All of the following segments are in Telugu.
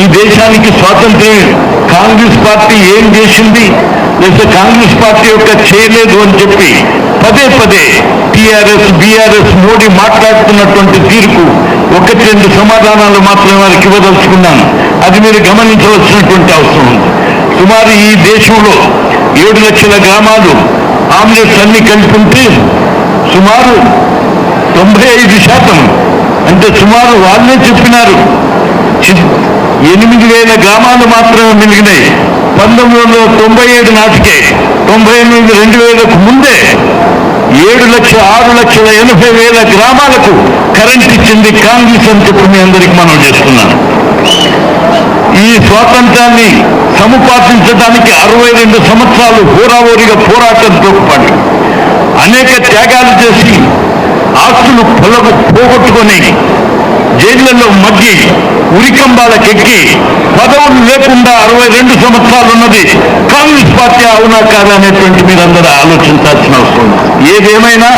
ఈ దేశానికి స్వాతంత్ర్యం కాంగ్రెస్ పార్టీ ఏం చేసింది? లేదా కాంగ్రెస్ పార్టీ యొక్క చేయలేదు అని చెప్పి పదే పదే టీఆర్ఎస్ బీఆర్ఎస్ మోడీ మాట్లాడుతున్నటువంటి తీరుకు ఒకటి రెండు సమాధానాలు మాత్రమే వారికి ఇవ్వదలుచుకున్నాను. అది మీరు గమనించవలసినటువంటి అవసరం ఉంది. సుమారు ఈ దేశంలో ఏడు లక్షల గ్రామాలు ఆమ్లెట్స్ అన్ని కలుపుకుంటే సుమారు తొంభై ఐదు శాతం అంటే సుమారు వాళ్ళే చెప్పినారు. ఎనిమిది వేల గ్రామాలు మాత్రమే మిగిలినాయి. పంతొమ్మిది వందల తొంభై ఏడు నాటికే తొంభై ఎనిమిది రెండు వేలకు ముందే ఏడు లక్షల ఆరు లక్షల ఎనభై వేల గ్రామాలకు కరెంట్ ఇచ్చింది కాంగ్రెస్ అని చెప్పి మీ అందరికి మనం చేస్తున్నాను. ఈ స్వాతంత్రాన్ని సముపార్జించడానికి అరవై రెండు సంవత్సరాలు హోరావోరిగా పోరాటంతో పాటు అనేక త్యాగాలు చేసి ఆస్తులు పొలకు పోగొట్టుకొని జైళ్ళలో మగ్గి ఉరికంబాలకెక్కి పదవులు లేకుండా అరవై రెండు సంవత్సరాలు ఉన్నది కాంగ్రెస్ పార్టీ అవునా కాదా అనేటువంటి మీరందరూ ఆలోచించాల్సిన అవసరం ఉంది. ఏదేమైనా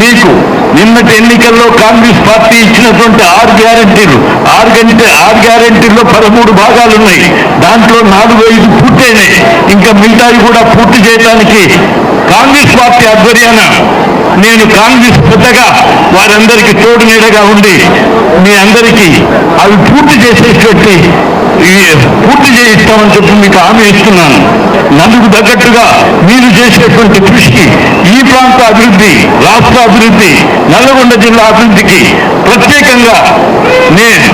మీకు నిన్నటి ఎన్నికల్లో కాంగ్రెస్ పార్టీ ఇచ్చినటువంటి ఆరు గ్యారంటీలు ఆరు గంటే ఆరు గ్యారంటీల్లో పదమూడు భాగాలు ఉన్నాయి దాంట్లో నాలుగు ఐదు పూర్తయినాయి ఇంకా మిగతావి కూడా పూర్తి చేయడానికి కాంగ్రెస్ పార్టీ ఆధ్వర్యాన నేను కాంగ్రెస్ పెద్దగా వారందరికీ తోడు నీడగా ఉండి మీ అందరికీ అవి పూర్తి చేసేటువంటి పూర్తి చేయిస్తామని చెప్పి మీకు హామీ ఇస్తున్నాను. నందుకు తగ్గట్టుగా మీరు చేసేటువంటి కృషికి ఈ ప్రాంత అభివృద్ధి రాష్ట్ర అభివృద్ధి నల్లగొండ జిల్లా అభివృద్ధికి ప్రత్యేకంగా నేను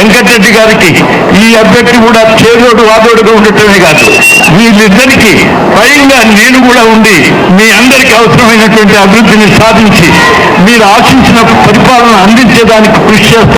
వెంకటరెడ్డి గారికి ఈ అభ్యర్థి కూడా చేదోడు వాదోడుగా ఉండటమే కాదు వీళ్ళిద్దరికీ స్వయంగా నేను కూడా ఉండి మీ అందరికీ అవసరమైనటువంటి అభివృద్ధిని సాధించి మీరు ఆశించిన పరిపాలన అందించేదానికి కృషి చేస్తాను